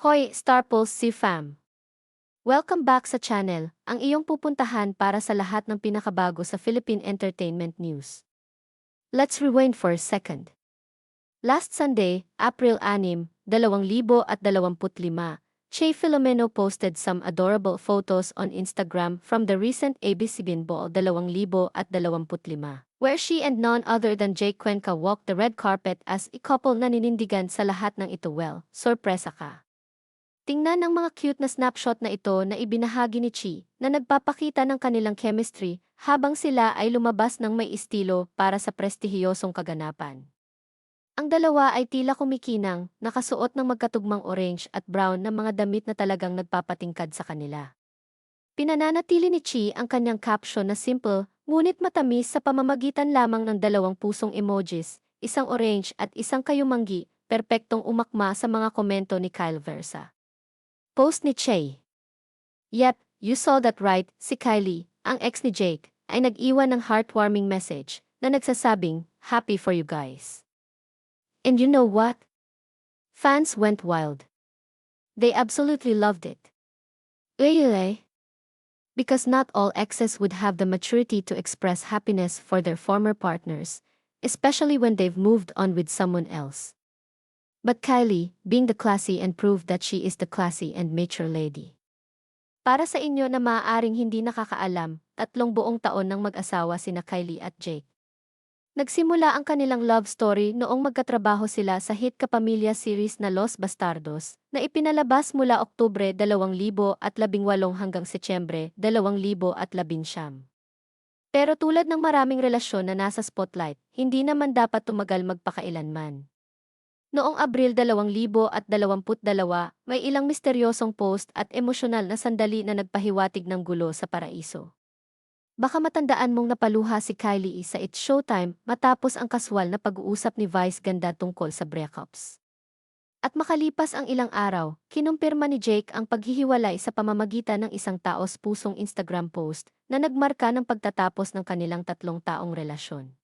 Hoy, Star Pulse si Fam! Welcome back sa channel, ang iyong pupuntahan para sa lahat ng pinakabago sa Philippine Entertainment News. Let's rewind for a second. Last Sunday, April 6, 2025, Che Filomeno posted some adorable photos on Instagram from the recent ABS-CBN Ball 2025, where she and none other than Jake Cuenca walked the red carpet as a couple na ninindigan sa lahat ng ito well, sorpresa ka. Tingnan ang mga cute na snapshot na ito na ibinahagi ni Chi na nagpapakita ng kanilang chemistry habang sila ay lumabas ng may estilo para sa prestihiyosong kaganapan. Ang dalawa ay tila kumikinang, nakasuot ng magkatugmang orange at brown na mga damit na talagang nagpapatingkad sa kanila. Pinananatili ni Chi ang kanyang caption na simple, ngunit matamis sa pamamagitan lamang ng dalawang pusong emojis, isang orange at isang kayumanggi, perpektong umakma sa mga komento ni Kyle Versa. Post ni Che. Yep, you saw that right, si Kylie, ang ex ni Jake, ay nag-iwan ng heartwarming message na nagsasabing, happy for you guys. And you know what? Fans went wild. They absolutely loved it. Really? Because not all exes would have the maturity to express happiness for their former partners, especially when they've moved on with someone else. But Kylie, being the classy and proved that she is the classy and mature lady. Para sa inyo na maaaring hindi nakakaalam, tatlong buong taon ng mag-asawa sina Kylie at Jake. Nagsimula ang kanilang love story noong magkatrabaho sila sa hit kapamilya series na Los Bastardos, na ipinalabas mula Oktubre 2018 hanggang Setyembre 2019. Pero tulad ng maraming relasyon na nasa spotlight, hindi naman dapat tumagal magpakailanman. Noong Abril 2022, may ilang misteryosong post at emosyonal na sandali na nagpahiwatig ng gulo sa paraiso. Baka matandaan mong napaluha si Kylie sa It's Showtime matapos ang kaswal na pag-uusap ni Vice ganda tungkol sa breakups. At makalipas ang ilang araw, kinumpirma ni Jake ang paghihiwalay sa pamamagitan ng isang taos pusong Instagram post na nagmarka ng pagtatapos ng kanilang tatlong taong relasyon.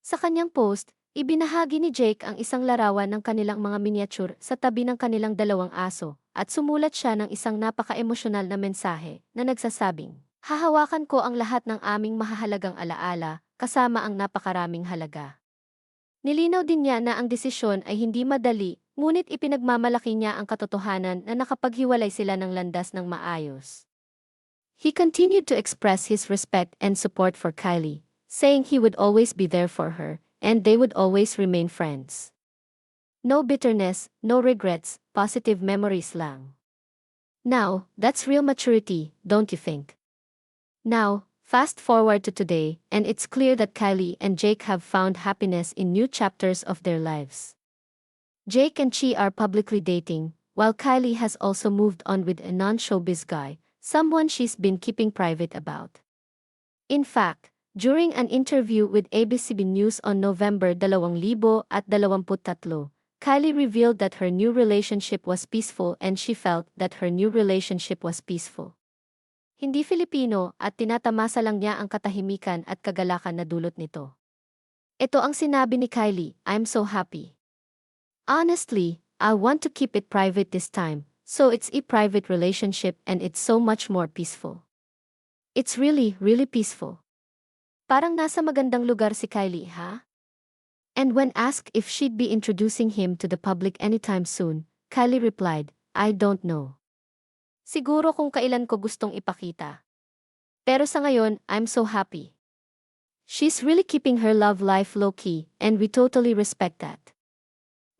Sa kanyang post, Ibinahagi ni Jake ang isang larawan ng kanilang mga miniature sa tabi ng kanilang dalawang aso, at sumulat siya ng isang napaka-emosyonal na mensahe na nagsasabing, Hahawakan ko ang lahat ng aming mahahalagang alaala, kasama ang napakaraming halaga. Nilinaw din niya na ang desisyon ay hindi madali, ngunit ipinagmamalaki niya ang katotohanan na nakapaghiwalay sila ng landas ng maayos. He continued to express his respect and support for Kylie, saying he would always be there for her, and they would always remain friends. No bitterness, no regrets, positive memories lang. Now, that's real maturity, don't you think? Now, fast forward to today, and it's clear that Kylie and Jake have found happiness in new chapters of their lives. Jake and Chi are publicly dating, while Kylie has also moved on with a non-showbiz guy, someone she's been keeping private about. In fact, During an interview with ABCB News on November 2023, Kylie revealed that her new relationship was peaceful and she felt that her new relationship was peaceful. Hindi Filipino at tinatamasa lang niya ang katahimikan at kagalakan na dulot nito. Ito ang sinabi ni Kylie, I'm so happy. Honestly, I want to keep it private this time, so it's a private relationship and it's so much more peaceful. It's really, really peaceful. Parang nasa magandang lugar si Kylie, ha? And when asked if she'd be introducing him to the public anytime soon, Kylie replied, I don't know. Siguro kung kailan ko gustong ipakita. Pero sa ngayon, I'm so happy. She's really keeping her love life low-key, and we totally respect that.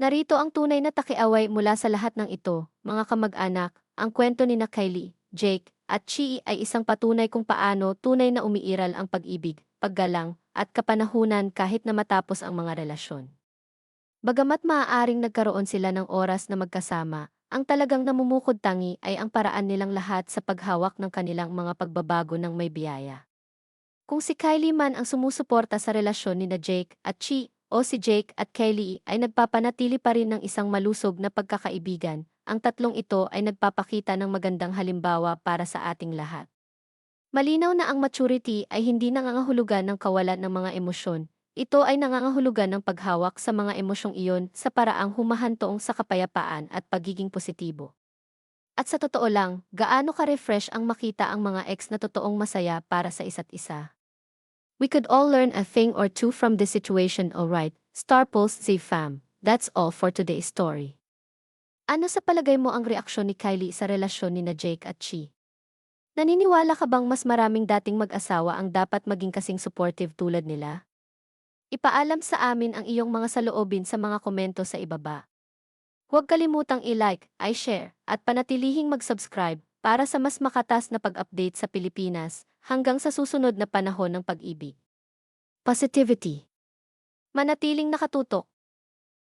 Narito ang tunay na takiaway mula sa lahat ng ito, mga kamag-anak, ang kwento ni na Kylie, Jake, at Chi ay isang patunay kung paano tunay na umiiral ang pag-ibig, paggalang, at kapanahunan kahit na matapos ang mga relasyon. Bagamat maaaring nagkaroon sila ng oras na magkasama, ang talagang namumukod tangi ay ang paraan nilang lahat sa paghawak ng kanilang mga pagbabago ng may biyaya. Kung si Kylie man ang sumusuporta sa relasyon ni na Jake at Chi, o si Jake at Kylie ay nagpapanatili pa rin ng isang malusog na pagkakaibigan, ang tatlong ito ay nagpapakita ng magandang halimbawa para sa ating lahat. Malinaw na ang maturity ay hindi nangangahulugan ng kawalan ng mga emosyon, ito ay nangangahulugan ng paghawak sa mga emosyong iyon sa paraang humahantoong sa kapayapaan at pagiging positibo. At sa totoo lang, gaano ka-refresh ang makita ang mga ex na totoong masaya para sa isa't isa. We could all learn a thing or two from this situation alright, Star Pulse Z fam. That's all for today's story. Ano sa palagay mo ang reaksyon ni Kylie sa relasyon ni na Jake at Chi? Naniniwala ka bang mas maraming dating mag-asawa ang dapat maging kasing supportive tulad nila? Ipaalam sa amin ang iyong mga saloobin sa mga komento sa ibaba. Huwag kalimutang i-like, i-share, at panatilihing mag-subscribe para sa mas makatas na pag-update sa Pilipinas hanggang sa susunod na panahon ng pag-ibig. Positivity Manatiling nakatutok